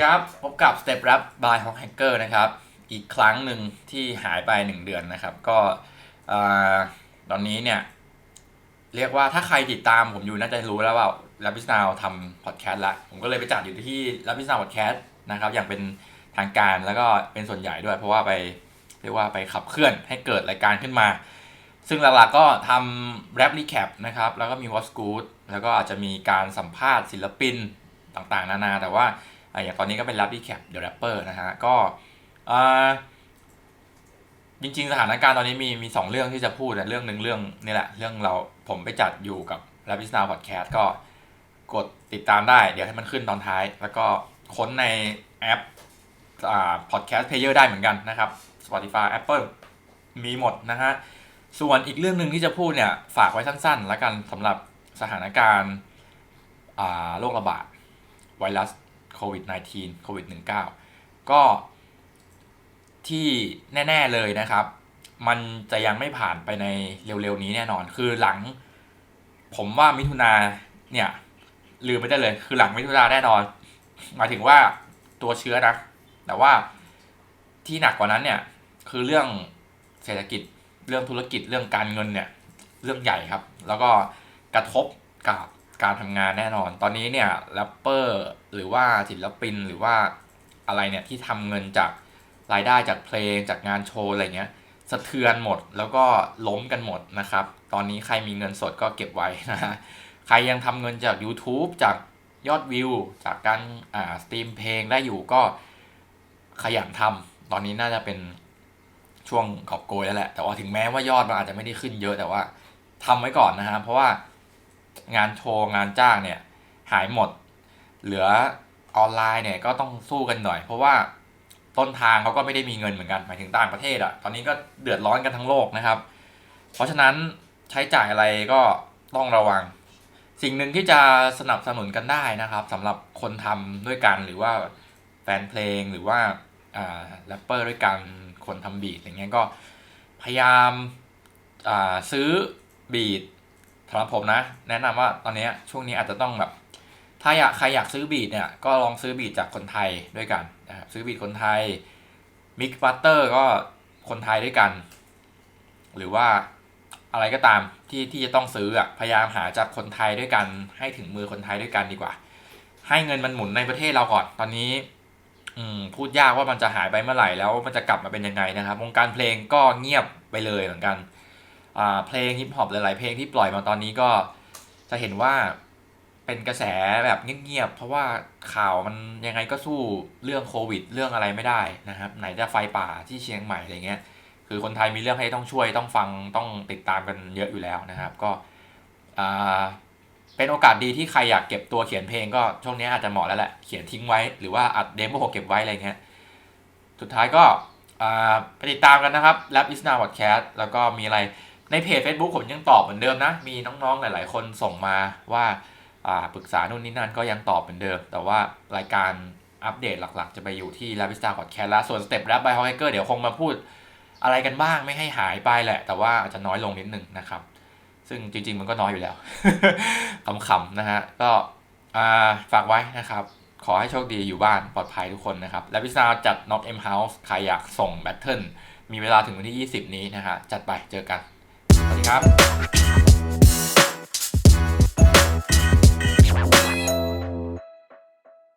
ครับ พบกับ Step Rap by Hawk Hacker นะครับ อีกครั้งหนึ่งที่หายไป 1 เดือนนะครับ ก็ตอนนี้เนี่ย เรียกว่าถ้าใครติดตามผมอยู่น่าจะรู้แล้วว่า r a p i s n o w ทำพอดแคสต์ละผมก็เลยไปจัดอยู่ที่ r a p i s n o w Podcast นะครับ อย่างเป็นทางการแล้วก็เป็นส่วนใหญ่ด้วย เพราะว่าไปเรียกว่าไปขับเคลื่อนให้เกิดรายการขึ้นมา ซึ่งหลักๆก็ทำแรปรีแคปนะครับ แล้วก็มี What's Good แล้วก็อาจจะมีการสัมภาษณ์ศิลปินต่างๆ นานาแต่ว่า อะอย่างตอนนี้ก็เป็น Rap Recap The Rapper นะฮะก็จริงๆ สถานการณ์ตอนนี้มีมีสองเรื่องที่จะพูดนะเรื่องหนึ่งเรื่องนี่แหละ เรื่องเราผมไปจัดอยู่กับ r a p i s n o w Podcast ก็กดติดตามได้ เดี๋ยวให้มันขึ้นตอนท้าย แล้วก็ค้นในแอปอ่า Podcast Player ได้เหมือนกันนะครับ Spotify Apple มีหมดนะฮะ ส่วนอีกเรื่องหนึ่งที่จะพูดเนี่ยฝากไว้สั้นๆ แล้วกันสำหรับสถานการณ์โรคระบาดไวรัส โควิด -19 โควิด -19 ก็ที่แน่ ๆ เลยนะครับ มันจะยังไม่ผ่านไปในเร็ว ๆ นี้แน่นอน คือหลัง ผมว่ามิถุนาเนี่ยลืมไม่ได้เลย คือหลังมิถุนาแน่นอน หมายถึงว่าตัวเชื้อนะ แต่ว่าที่หนักกว่านั้นเนี่ย คือเรื่องเศรษฐกิจ เรื่องธุรกิจ เรื่องการเงินเนี่ย เรื่องใหญ่ครับ แล้วก็กระทบกับ การทำงานแน่นอน ตอนนี้เนี่ยแรปเปอร์หรือว่าศิลปินหรือว่าอะไรเนี่ยที่ทำเงินจากรายได้จากเพลงจากงานโชว์อะไรเงี้ยสะเทือนหมดแล้วก็ล้มกันหมดนะครับ ตอนนี้ใครมีเงินสดก็เก็บไว้นะฮะใครยังทำเงินจาก YouTube จากยอดวิว จากการอ่าสตรีมเพลงได้อยู่ก็ขยันทำตอนนี้น่าจะเป็นช่วงขอบโกยแล้วแหละ แต่ว่าถึงแม้ว่ายอดมันอาจจะไม่ได้ขึ้นเยอะแต่ว่าทำไว้ก่อนนะฮะเพราะว่า งานโชว์งานจ้างเนี่ยหายหมด เหลือออนไลน์เนี่ยก็ต้องสู้กันหน่อย เพราะว่าต้นทางเขาก็ไม่ได้มีเงินเหมือนกันหมายถึงต่างประเทศอะตอนนี้ก็เดือดร้อนกันทั้งโลกนะครับ เพราะฉะนั้นใช้จ่ายอะไรก็ต้องระวัง สิ่งหนึ่งที่จะสนับสนุนกันได้นะครับสำหรับคนทำด้วยกันหรือว่าแฟนเพลงหรือว่าแรปเปอร์ด้วยกันคนทำบีทอย่างเงี้ยก็พยายามซื้อบีท สำหรับผมนะ แนะนำว่าตอนนี้ช่วงนี้อาจจะต้องแบบ ถ้าอยากใครอยากซื้อบีทเนี่ย ก็ลองซื้อบีทจากคนไทยด้วยกันนะครับซื้อบีทคนไทยมิกบัตเตอร์ก็คนไทยด้วยกัน หรือว่าอะไรก็ตามที่ที่จะต้องซื้ออะพยายามหาจากคนไทยด้วยกัน ให้ถึงมือคนไทยด้วยกันดีกว่า ให้เงินมันหมุนในประเทศเราก่อน ตอนนี้ อืมพูดยากว่ามันจะหายไปเมื่อไหร่แล้วมันจะกลับมาเป็นยังไงนะครับวงการเพลงก็เงียบไปเลยเหมือนกัน เพลงฮิปฮอปหลาย ๆ เพลงที่ปล่อยมาตอนนี้ก็จะเห็นว่าเป็นกระแสแบบเงียบ ๆ เพราะว่าข่าวมันยังไงก็สู้เรื่องโควิด เรื่องอะไรไม่ได้นะครับ ไหนจะไฟป่าที่เชียงใหม่อะไรเงี้ย คือคนไทยมีเรื่องให้ต้องช่วยต้องฟังต้องติดตามกันเยอะอยู่แล้วนะครับ ก็เป็นโอกาสดีที่ใครอยากเก็บตัวเขียนเพลงก็ช่วงนี้อาจจะเหมาะแล้วแหละเขียนทิ้งไว้หรือว่าอัดเดโมเก็บไว้อะไรเงี้ยสุดท้ายก็ไปติดตามกันนะครับ Rap is now podcast แล้วก็มีอะไร ในเพจ Facebook ผมยังตอบเหมือนเดิมนะ มีน้องๆหลาย ๆ คนส่งมาว่าปรึกษานู่นนี่นั่นก็ยังตอบเหมือนเดิม แต่ว่ารายการอัปเดตหลักๆ จะไปอยู่ที่ Rap is now podcast แล้วส่วน Step Rap by Hawk Hacker เดี๋ยวคงมาพูดอะไรกันบ้างไม่ให้หายไปแหละ แต่ว่าอาจจะน้อยลงนิดหนึ่งนะครับ ซึ่งจริง ๆ มันก็น้อยอยู่แล้วขำๆนะฮะก็ฝากไว้นะครับ ขอให้โชคดีอยู่บ้านปลอดภัยทุกคนนะครับละพิซซ่าจัด Knock M House ใครอยากส่งแบทเทิลมีเวลาถึงวันที่ 20 นี้นะฮะจัดไปเจอกัน สวัสดีครับ